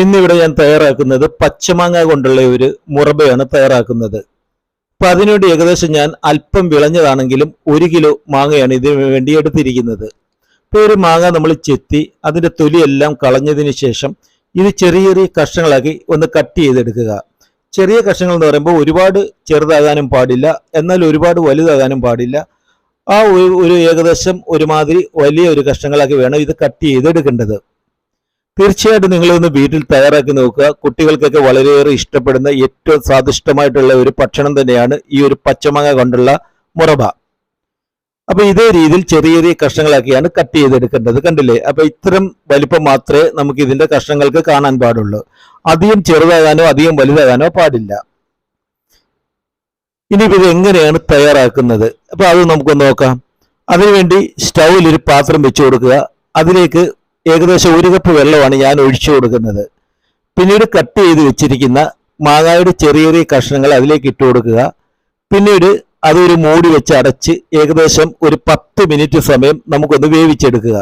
ഇന്നിവിടെ ഞാൻ തയ്യാറാക്കുന്നത് പച്ചമാങ്ങ കൊണ്ടുള്ള ഒരു മുറബയാണ് തയ്യാറാക്കുന്നത്. അപ്പൊ അതിനുവേണ്ടി ഏകദേശം ഞാൻ അല്പം വിളഞ്ഞതാണെങ്കിലും ഒരു കിലോ മാങ്ങയാണ് ഇതിനു വേണ്ടി എടുത്തിരിക്കുന്നത്. ഇപ്പൊ ഒരു മാങ്ങ നമ്മൾ ചെത്തി അതിന്റെ തൊലിയെല്ലാം കളഞ്ഞതിന് ശേഷം ഇത് ചെറിയ ചെറിയ കഷ്ണങ്ങളാക്കി ഒന്ന് കട്ട് ചെയ്തെടുക്കുക. ചെറിയ കഷ്ണങ്ങൾ എന്ന് പറയുമ്പോൾ ഒരുപാട് ചെറുതാകാനും പാടില്ല എന്നാൽ ഒരുപാട് വലുതാകാനും പാടില്ല. ആ ഒരു ഏകദേശം ഒരുമാതിരി വലിയ ഒരു കഷ്ണങ്ങളാക്കി വേണം ഇത് കട്ട് ചെയ്തെടുക്കേണ്ടത്. തീർച്ചയായിട്ടും നിങ്ങളൊന്ന് വീട്ടിൽ തയ്യാറാക്കി നോക്കുക. കുട്ടികൾക്കൊക്കെ വളരെയേറെ ഇഷ്ടപ്പെടുന്ന ഏറ്റവും സ്വാദിഷ്ടമായിട്ടുള്ള ഒരു ഭക്ഷണം തന്നെയാണ് ഈ ഒരു പച്ചമാങ്ങ കൊണ്ടുള്ള മുറബ. അപ്പൊ ഇതേ രീതിയിൽ ചെറിയ ചെറിയ കഷ്ണങ്ങളാക്കിയാണ് കട്ട് ചെയ്തെടുക്കേണ്ടത് കണ്ടില്ലേ? അപ്പൊ ഇത്തരം വലിപ്പം മാത്രമേ നമുക്ക് ഇതിന്റെ കഷ്ണങ്ങൾക്ക് കാണാൻ പാടുള്ളൂ. അധികം ചെറുതാകാനോ അധികം വലുതാകാനോ പാടില്ല. ഇനിയിപ്പോ ഇത് എങ്ങനെയാണ് തയ്യാറാക്കുന്നത്? അപ്പൊ അത് നമുക്ക് നോക്കാം. അതിനുവേണ്ടി സ്റ്റൗവിൽ ഒരു പാത്രം വെച്ചു കൊടുക്കുക. അതിലേക്ക് ഏകദേശം ഒരു കപ്പ് വെള്ളമാണ് ഞാൻ ഒഴിച്ചു കൊടുക്കുന്നത്. പിന്നീട് കട്ട് ചെയ്ത് വെച്ചിരിക്കുന്ന മാങ്ങായുടെ ചെറിയ ചെറിയ കഷ്ണങ്ങൾ അതിലേക്ക് ഇട്ട് കൊടുക്കുക. പിന്നീട് അതൊരു മൂടി വെച്ച് അടച്ച് ഏകദേശം ഒരു പത്ത് മിനിറ്റ് സമയം നമുക്കൊന്ന് വേവിച്ചെടുക്കുക.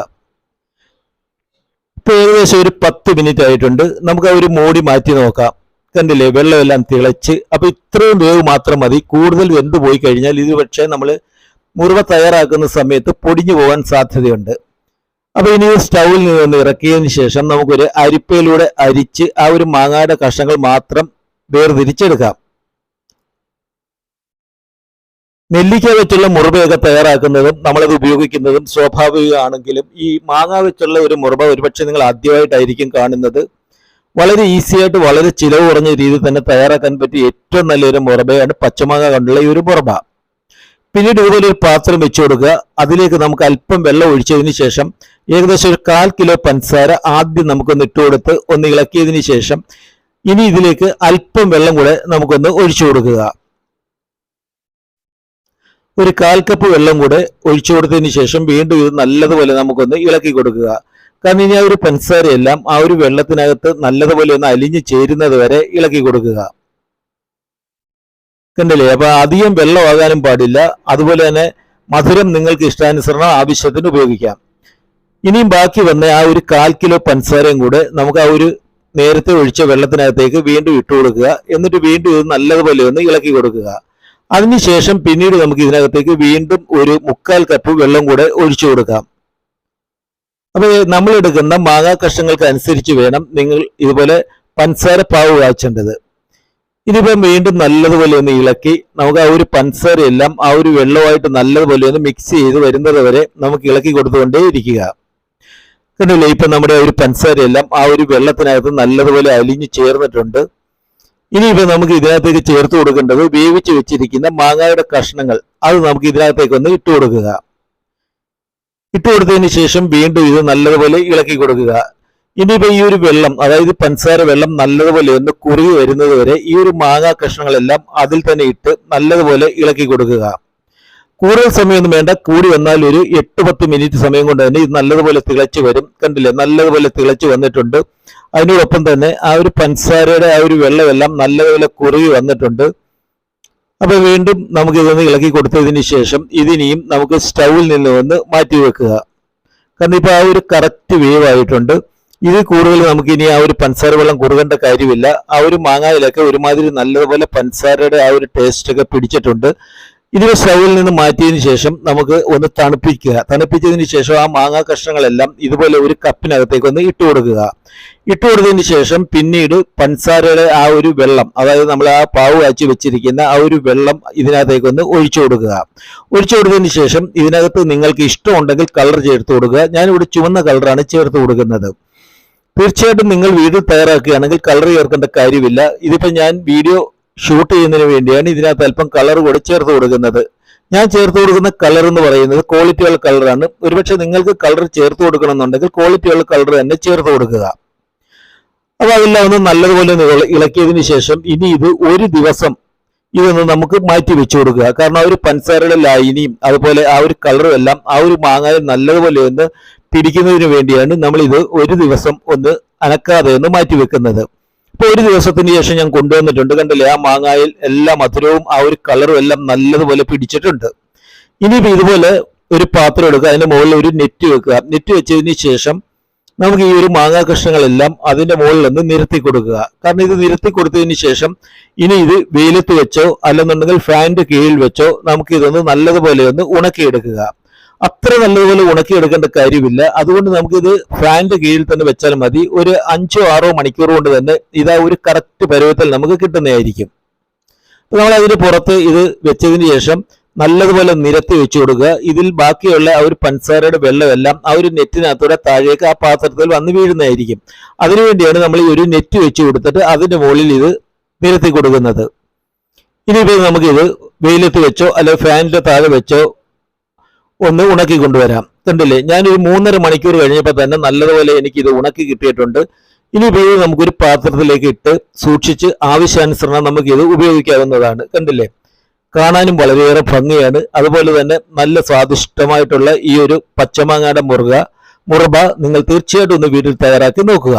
ഇപ്പൊ ഏകദേശം ഒരു പത്ത് മിനിറ്റ് ആയിട്ടുണ്ട്. നമുക്ക് ആ ഒരു മൂടി മാറ്റി നോക്കാം. കണ്ടില്ലേ വെള്ളമെല്ലാം തിളച്ച്. അപ്പോൾ ഇത്രയും വേവ് മാത്രം മതി. കൂടുതൽ വെന്ത് പോയി കഴിഞ്ഞാൽ ഇത് പക്ഷേ നമ്മൾ മുറിവ തയ്യാറാക്കുന്ന സമയത്ത് പൊടിഞ്ഞു പോകാൻ സാധ്യതയുണ്ട്. അപ്പൊ ഇനി സ്റ്റൗവിൽ നിന്ന് ഇറക്കിയതിന് ശേഷം നമുക്കൊരു അരിപ്പയിലൂടെ അരിച്ച് ആ ഒരു മാങ്ങയുടെ കഷ്ണങ്ങൾ മാത്രം വേർതിരിച്ചെടുക്കാം. നെല്ലിക്ക വെച്ചുള്ള മുറിവയൊക്കെ തയ്യാറാക്കുന്നതും നമ്മളത് ഉപയോഗിക്കുന്നതും സ്വാഭാവികമാണെങ്കിലും ഈ മാങ്ങ വെച്ചുള്ള ഒരു മുറിവ ഒരുപക്ഷെ നിങ്ങൾ ആദ്യമായിട്ടായിരിക്കും കാണുന്നത്. വളരെ ഈസി ആയിട്ട് വളരെ ചിലവ് കുറഞ്ഞ രീതിയിൽ തന്നെ തയ്യാറാക്കാൻ പറ്റിയ ഏറ്റവും നല്ലൊരു മുറബയാണ് പച്ചമാങ്ങ കൊണ്ടുള്ള ഈ ഒരു മുറബ. പിന്നീട് ഇതുപോലെ ഒരു പാത്രം വെച്ചു കൊടുക്കുക. അതിലേക്ക് നമുക്ക് അല്പം വെള്ളം ഒഴിച്ചതിന് ശേഷം ഏകദേശം ഒരു കാൽ കിലോ പഞ്ചസാര ആദ്യം നമുക്കൊന്ന് ഇട്ട് കൊടുത്ത് ഒന്ന് ഇളക്കിയതിന് ശേഷം ഇനി ഇതിലേക്ക് അല്പം വെള്ളം കൂടെ നമുക്കൊന്ന് ഒഴിച്ചു കൊടുക്കുക. ഒരു കാൽ കപ്പ് വെള്ളം കൂടെ ഒഴിച്ചു കൊടുത്തതിന് ശേഷം വീണ്ടും ഇത് നല്ലതുപോലെ നമുക്കൊന്ന് ഇളക്കി കൊടുക്കുക. കാരണം ഇനി ആ ഒരു പഞ്ചസാരയെല്ലാം ആ ഒരു വെള്ളത്തിനകത്ത് നല്ലതുപോലെ ഒന്ന് അലിഞ്ഞു ചേരുന്നത് വരെ ഇളക്കി കൊടുക്കുക. കണ്ടില്ലേ? അപ്പൊ അധികം വെള്ളമാകാനും പാടില്ല. അതുപോലെ തന്നെ മധുരം നിങ്ങൾക്ക് ഇഷ്ടാനുസരണം ആവശ്യത്തിന് ഉപയോഗിക്കാം. ഇനിയും ബാക്കി വന്ന ആ ഒരു കാൽ കിലോ പഞ്ചസാരയും കൂടെ നമുക്ക് ആ ഒരു നേരത്തെ ഒഴിച്ച വെള്ളത്തിനകത്തേക്ക് വീണ്ടും ഇട്ട് കൊടുക്കുക. എന്നിട്ട് വീണ്ടും ഇത് നല്ലതുപോലെ ഒന്ന് ഇളക്കി കൊടുക്കുക. അതിനുശേഷം പിന്നീട് നമുക്ക് ഇതിനകത്തേക്ക് വീണ്ടും ഒരു മുക്കാൽ കപ്പ് വെള്ളം കൂടെ ഒഴിച്ചു കൊടുക്കാം. അപ്പൊ നമ്മൾ എടുക്കുന്ന മാങ്ങാ കഷ്ണങ്ങൾക്ക് അനുസരിച്ച് വേണം നിങ്ങൾ ഇതുപോലെ പഞ്ചസാര പാവ് കാച്ചേണ്ടത്. ഇതിപ്പം വീണ്ടും നല്ലതുപോലെ ഒന്ന് ഇളക്കി നമുക്ക് ആ ഒരു പഞ്ചസാരയെല്ലാം ആ ഒരു വെള്ളമായിട്ട് നല്ലതുപോലെ ഒന്ന് മിക്സ് ചെയ്ത് വരുന്നത് വരെ നമുക്ക് ഇളക്കി കൊടുത്തുകൊണ്ടേ ഇരിക്കുക. കണ്ടില്ലേ? ഇപ്പം നമ്മുടെ ഒരു ഒരു പഞ്ചസാരയെല്ലാം ആ ഒരു വെള്ളത്തിനകത്ത് നല്ലതുപോലെ അലിഞ്ഞു ചേർന്നിട്ടുണ്ട്. ഇനിയിപ്പോൾ നമുക്ക് ഇതിനകത്തേക്ക് ചേർത്ത് കൊടുക്കേണ്ടത് വേവിച്ച് വെച്ചിരിക്കുന്ന മാങ്ങായുടെ കഷ്ണങ്ങൾ. അത് നമുക്ക് ഇതിനകത്തേക്ക് ഒന്ന് ഇട്ട് കൊടുക്കുക. ശേഷം വീണ്ടും ഇത് നല്ലതുപോലെ ഇളക്കി കൊടുക്കുക. ഇനിയിപ്പോ ഈ ഒരു വെള്ളം അതായത് പഞ്ചസാര വെള്ളം നല്ലതുപോലെ ഒന്ന് കുറുകി വരുന്നത് വരെ ഈ ഒരു മാങ്ങാ കഷ്ണങ്ങളെല്ലാം അതിൽ തന്നെ ഇട്ട് നല്ലതുപോലെ ഇളക്കി കൊടുക്കുക. കൂടുതൽ സമയമൊന്നും വേണ്ട കൂടി വന്നാൽ ഒരു എട്ട് പത്ത് മിനിറ്റ് സമയം കൊണ്ട് തന്നെ ഇത് നല്ലതുപോലെ തിളച്ച് വരും. കണ്ടില്ലേ? നല്ലതുപോലെ തിളച്ച് വന്നിട്ടുണ്ട്. അതിനോടൊപ്പം തന്നെ ആ ഒരു പഞ്ചസാരയുടെ ആ ഒരു വെള്ളമെല്ലാം നല്ലതുപോലെ കുറുകി വന്നിട്ടുണ്ട്. അപ്പൊ വീണ്ടും നമുക്ക് ഇതൊന്ന് ഇളക്കി കൊടുത്തതിന് ശേഷം ഇതിനിയും നമുക്ക് സ്റ്റൗവിൽ നിന്ന് വന്ന് മാറ്റി വെക്കുക. കാരണം ഇപ്പൊ ആ ഒരു കറക്റ്റ് വേവ് ആയിട്ടുണ്ട് ഇത് കൂടുതൽ നമുക്ക് ഇനി ആ ഒരു പഞ്ചസാര വെള്ളം കുറുകേണ്ട കാര്യമില്ല. ആ ഒരു മാങ്ങായിലൊക്കെ ഒരുമാതിരി നല്ലതുപോലെ പഞ്ചസാരയുടെ ആ ഒരു ടേസ്റ്റ് ഒക്കെ പിടിച്ചിട്ടുണ്ട്. ഇതിനെ സ്റ്റൗവിൽ നിന്ന് മാറ്റിയതിന് ശേഷം നമുക്ക് ഒന്ന് തണുപ്പിക്കുക. തണുപ്പിച്ചതിന് ശേഷം ആ മാങ്ങാ കഷ്ണങ്ങളെല്ലാം ഇതുപോലെ ഒരു കപ്പിനകത്തേക്ക് ഒന്ന് ഇട്ട് കൊടുക്കുക. ഇട്ട് കൊടുത്തതിന് ശേഷം പിന്നീട് പഞ്ചസാരയുടെ ആ ഒരു വെള്ളം അതായത് നമ്മൾ ആ പാവ് കാച്ചി വെച്ചിരിക്കുന്ന ആ ഒരു വെള്ളം ഇതിനകത്തേക്ക് ഒന്ന് ഒഴിച്ചു കൊടുക്കുക. ഒഴിച്ചു കൊടുത്തതിന് ശേഷം ഇതിനകത്ത് നിങ്ങൾക്ക് ഇഷ്ടമുണ്ടെങ്കിൽ കളർ ചേർത്ത് കൊടുക്കുക. ഞാനിവിടെ ചുവന്ന കളറാണ് ചേർത്ത് കൊടുക്കുന്നത്. തീർച്ചയായിട്ടും നിങ്ങൾ വീട് തയ്യാറാക്കുകയാണെങ്കിൽ കളർ ചേർക്കേണ്ട കാര്യമില്ല. ഇതിപ്പോ ഞാൻ വീഡിയോ ഷൂട്ട് ചെയ്യുന്നതിന് വേണ്ടിയാണ് ഇതിനകത്ത് അല്പം കളർ കൂടെ ചേർത്ത് കൊടുക്കുന്നത്. ഞാൻ ചേർത്ത് കൊടുക്കുന്ന കളർ എന്ന് പറയുന്നത് ക്വാളിറ്റിയുള്ള കളറാണ് ഒരുപക്ഷെ നിങ്ങൾക്ക് കളർ ചേർത്ത് കൊടുക്കണമെന്നുണ്ടെങ്കിൽ ക്വാളിറ്റിയുള്ള കളർ തന്നെ ചേർത്ത് കൊടുക്കുക. അപ്പോൾ അതെല്ലാം ഒന്ന് നല്ലതുപോലെ ഇളക്കിയതിന് ശേഷം ഇനി ഇത് ഒരു ദിവസം ഇതൊന്ന് നമുക്ക് മാറ്റി വെച്ചു കൊടുക്കുക. കാരണം ആ ഒരു പഞ്ചസാരയുടെ ലൈനിയും അതുപോലെ ആ ഒരു കളറും എല്ലാം ആ ഒരു മാങ്ങായിൽ നല്ലതുപോലെ ഒന്ന് പിടിക്കുന്നതിന് വേണ്ടിയാണ് നമ്മൾ ഇത് ഒരു ദിവസം ഒന്ന് അനക്കാതെ ഒന്ന് മാറ്റി വെക്കുന്നത് ഇപ്പൊ ഒരു ദിവസത്തിന് ശേഷം ഞാൻ കൊണ്ടുവന്നിട്ടുണ്ട്. കണ്ടില്ലേ ആ മാങ്ങായിൽ എല്ലാ മധുരവും ആ ഒരു കളറും എല്ലാം നല്ലതുപോലെ പിടിച്ചിട്ടുണ്ട്. ഇനിയിപ്പോ ഇതുപോലെ ഒരു പാത്രം എടുക്കുക അതിന്റെ മുകളിൽ ഒരു നെറ്റ് വെക്കുക. നെറ്റ് വെച്ചതിന് ശേഷം നമുക്ക് ഈ ഒരു മാങ്ങാ കഷ്ണങ്ങളെല്ലാം അതിന്റെ മുകളിൽ നിന്ന് നിരത്തി കൊടുക്കുക. കാരണം ഇത് നിരത്തി കൊടുത്തതിന് ശേഷം ഇനി ഇത് വെയിലത്ത് വെച്ചോ അല്ലെന്നുണ്ടെങ്കിൽ ഫാനിന്റെ കീഴിൽ വെച്ചോ നമുക്ക് ഇതൊന്ന് നല്ലതുപോലെ ഒന്ന് ഉണക്കിയെടുക്കുക. അത്ര നല്ലതുപോലെ ഉണക്കിയെടുക്കേണ്ട കാര്യമില്ല. അതുകൊണ്ട് നമുക്കിത് ഫാനിന്റെ കീഴിൽ തന്നെ വെച്ചാൽ മതി. ഒരു അഞ്ചോ ആറോ മണിക്കൂർ കൊണ്ട് തന്നെ ഇതാ ഒരു കറക്റ്റ് പരുവത്തിൽ നമുക്ക് കിട്ടുന്നതായിരിക്കും. അപ്പോൾ നമ്മൾ അതിന് പുറത്ത് ഇത് വെച്ചതിന് ശേഷം നല്ലതുപോലെ നിരത്തി വെച്ചു കൊടുക്കുക. ഇതിൽ ബാക്കിയുള്ള ആ ഒരു പൻസാരയുടെ വെള്ളമെല്ലാം ആ ഒരു നെറ്റിനകത്തൂടെ താഴേക്ക് ആ പാത്രത്തിൽ വന്ന് വീഴുന്നതായിരിക്കും. അതിനുവേണ്ടിയാണ് നമ്മൾ ഈ ഒരു നെറ്റ് വെച്ച് കൊടുത്തിട്ട് അതിന്റെ മുകളിൽ ഇത് നിരത്തി കൊടുക്കുന്നത്. ഇനിയിപ്പോൾ നമുക്കിത് വെയിലത്ത് വെച്ചോ അല്ലെങ്കിൽ ഫാനിന്റെ താഴെ വെച്ചോ ഒന്ന് ഉണക്കി കൊണ്ടുവരാം. കണ്ടില്ലേ? ഞാനൊരു മൂന്നര മണിക്കൂർ കഴിഞ്ഞപ്പോൾ തന്നെ നല്ലതുപോലെ എനിക്ക് ഇത് ഉണക്കി കിട്ടിയിട്ടുണ്ട്. ഇനി ഇത് നമുക്കൊരു പാത്രത്തിലേക്ക് ഇട്ട് സൂക്ഷിച്ച് ആവശ്യാനുസരണം നമുക്ക് ഇത് ഉപയോഗിക്കാവുന്നതാണ്. കണ്ടില്ലേ? കാണാനും വളരെയേറെ ഭംഗിയാണ്. അതുപോലെ തന്നെ നല്ല സ്വാദിഷ്ടമായിട്ടുള്ള ഈ ഒരു പച്ചമാങ്ങയുടെ മുറുക മുറബ നിങ്ങൾ തീർച്ചയായിട്ടും ഒന്ന് വീട്ടിൽ തയ്യാറാക്കി നോക്കുക.